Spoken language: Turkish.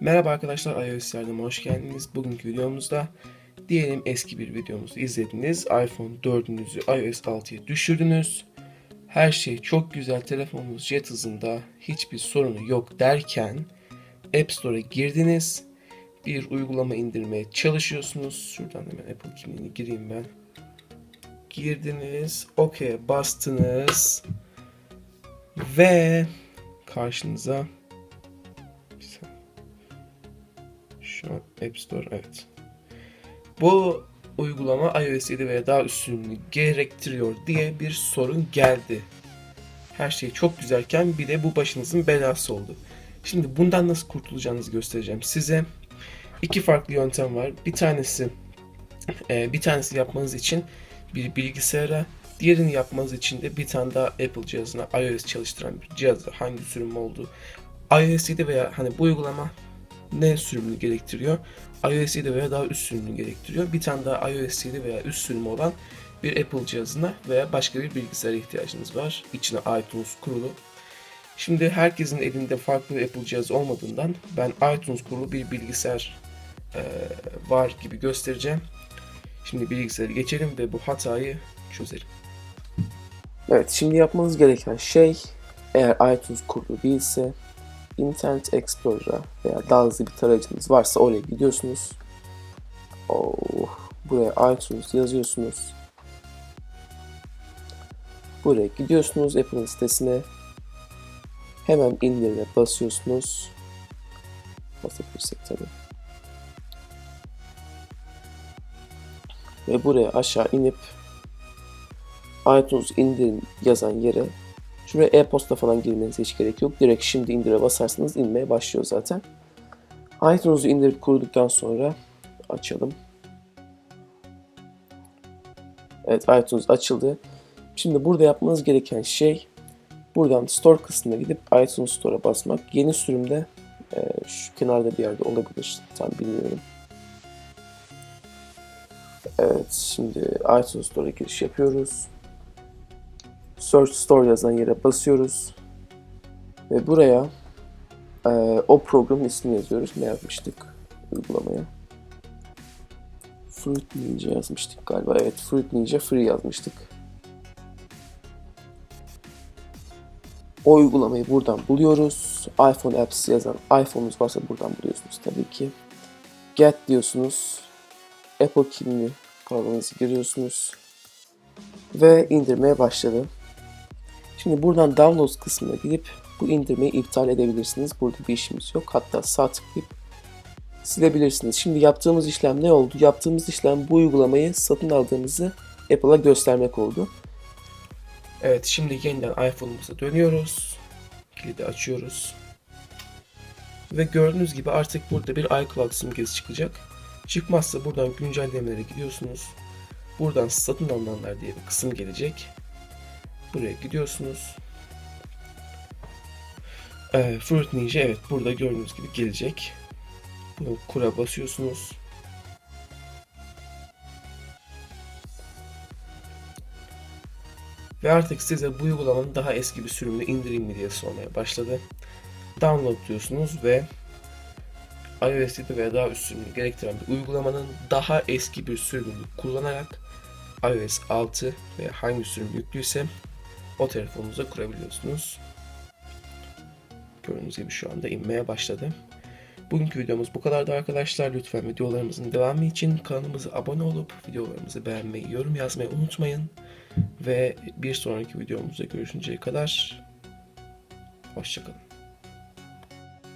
Merhaba arkadaşlar iOS yardıma hoş geldiniz. Bugünkü videomuzda diyelim eski bir videomuzu izlediniz. iPhone 4'ünüzü iOS 6'ya düşürdünüz. Her şey çok güzel telefonunuz jet hızında hiçbir sorunu yok derken App Store'a girdiniz. Bir uygulama indirmeye çalışıyorsunuz. Şuradan hemen Apple kimliğini gireyim ben. Girdiniz. OK'ye bastınız. Ve karşınıza Şu an App Store evet. Bu uygulama iOS 7 veya daha üstünlüğünü gerektiriyor diye bir sorun geldi. Her şey çok güzelken bir de bu başınızın belası oldu. Şimdi bundan nasıl kurtulacağınızı göstereceğim size. İki farklı yöntem var. Bir tanesi e, bir tanesi yapmanız için bir bilgisayara, diğerini yapmanız için de bir tane daha Apple cihazına iOS çalıştıran bir cihazda hangi sürüm olduğu iOS 7 veya hani bu uygulama ne sürümünü gerektiriyor? iOS 7 veya daha üst sürümünü gerektiriyor. Bir tane daha iOS 7 veya üst sürümü olan bir Apple cihazına veya başka bir bilgisayara ihtiyacınız var. İçine iTunes kurulu. Şimdi herkesin elinde farklı bir Apple cihazı olmadığından ben iTunes kurulu bir bilgisayar e, var gibi göstereceğim. Şimdi bilgisayarı geçelim ve bu hatayı çözelim. Evet, şimdi yapmanız gereken şey eğer iTunes kurulu değilse Internet Explorer'a veya daha hızlı bir tarayıcınız varsa oraya gidiyorsunuz. Oh, buraya iTunes yazıyorsunuz. Buraya gidiyorsunuz Apple'ın sitesine. Hemen indirine basıyorsunuz. Basabilirsek tabii. Ve buraya aşağı inip iTunes indirin yazan yere şuraya e-posta falan girmenize hiç gerek yok. Direkt şimdi indire basarsanız inmeye başlıyor zaten. iTunes'u indirip kurduktan sonra açalım. Evet iTunes açıldı. Şimdi burada yapmanız gereken şey buradan Store kısmına gidip iTunes Store'a basmak. Yeni sürümde e, şu kenarda bir yerde olabilir. Tam bilmiyorum. Evet şimdi iTunes Store'a giriş yapıyoruz. Search Store yazan yere basıyoruz. Ve buraya e, o programın ismini yazıyoruz. Ne yazmıştık uygulamaya? Fruit Ninja yazmıştık galiba. Evet Fruit Ninja Free yazmıştık. O uygulamayı buradan buluyoruz. iPhone Apps yazan iPhone'unuz varsa buradan buluyorsunuz tabii ki. Get diyorsunuz. Apple kimliği programınızı giriyorsunuz. Ve indirmeye başladı. Şimdi buradan Downloads kısmına gidip bu indirmeyi iptal edebilirsiniz. Burada bir işimiz yok. Hatta sağ tıklayıp silebilirsiniz. Şimdi yaptığımız işlem ne oldu? Yaptığımız işlem bu uygulamayı satın aldığımızı Apple'a göstermek oldu. Evet şimdi yeniden iPhone'umuza dönüyoruz. Kilidi açıyoruz. Ve gördüğünüz gibi artık burada bir iCloud simgesi çıkacak. Çıkmazsa buradan güncellemelere gidiyorsunuz. Buradan satın alınanlar diye bir kısım gelecek. Buraya gidiyorsunuz. Ee, Fruit Ninja evet burada gördüğünüz gibi gelecek. Bunu kura basıyorsunuz. Ve artık size bu uygulamanın daha eski bir sürümünü indireyim mi diye sormaya başladı. Download diyorsunuz ve iOS 7 veya daha üst sürümünü gerektiren bir uygulamanın daha eski bir sürümünü kullanarak iOS 6 veya hangi sürüm yüklüyse o telefonunuza kurabiliyorsunuz. Gördüğünüz gibi şu anda inmeye başladı. Bugünkü videomuz bu kadardı arkadaşlar. Lütfen videolarımızın devamı için kanalımıza abone olup videolarımızı beğenmeyi, yorum yazmayı unutmayın. Ve bir sonraki videomuzda görüşünceye kadar hoşçakalın.